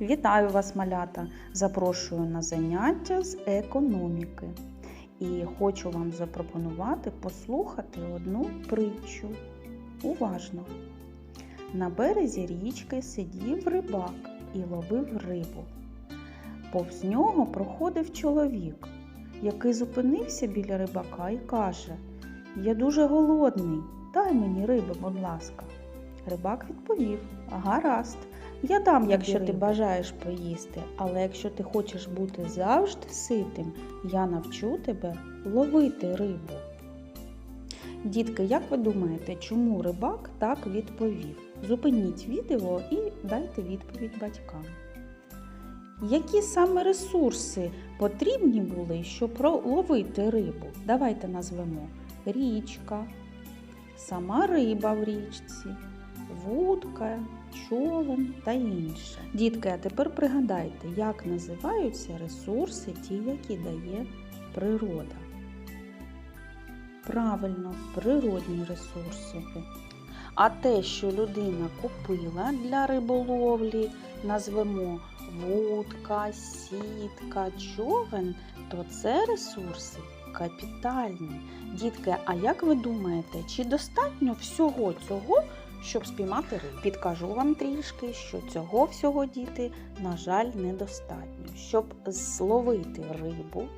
Вітаю вас, малята! Запрошую на заняття з економіки. І хочу вам запропонувати послухати одну притчу. Уважно. На березі річки сидів рибак і ловив рибу. Повз нього проходив чоловік, який зупинився біля рибака і каже: Я дуже голодний, дай мені риби, будь ласка. Рибак відповів: Гаразд, я дам, якщо ти бажаєш поїсти, але якщо ти хочеш бути завжди ситим, я навчу тебе ловити рибу. Дітки, як ви думаєте, чому рибак так відповів? Зупиніть відео і дайте відповідь батькам. Які саме ресурси потрібні були, щоб ловити рибу? Давайте назвемо річка, сама риба в річці, вудка, човен та інше. Дітки, а тепер пригадайте, як називаються ресурси, ті, які дає природа. Правильно, природні ресурси. А те, що людина купила для риболовлі, назвемо вудка, сітка, човен, то це ресурси капітальні. Дітки, а як ви думаєте, чи достатньо всього цього, щоб спіймати рибу? Підкажу вам трішки, що цього всього діти, на жаль, недостатньо. Щоб зловити рибу,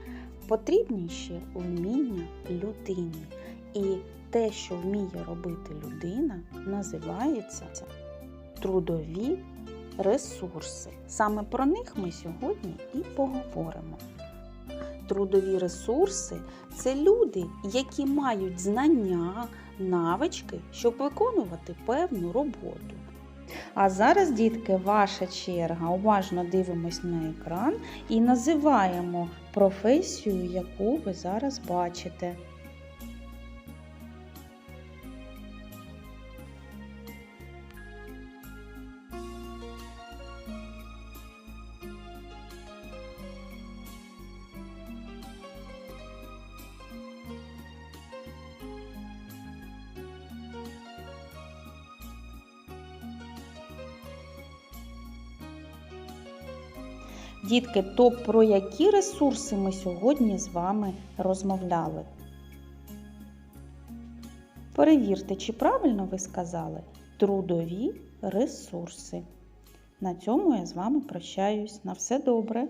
потрібні ще вміння людині. І те, що вміє робити людина, називається трудові ресурси. Саме про них ми сьогодні і поговоримо. Трудові ресурси це люди, які мають знання, навички, щоб виконувати певну роботу. А зараз, дітки, ваша черга. Уважно дивимось на екран і називаємо професію, яку ви зараз бачите. Дітки, то про які ресурси ми сьогодні з вами розмовляли? Перевірте, чи правильно ви сказали трудові ресурси. На цьому я з вами прощаюсь. На все добре!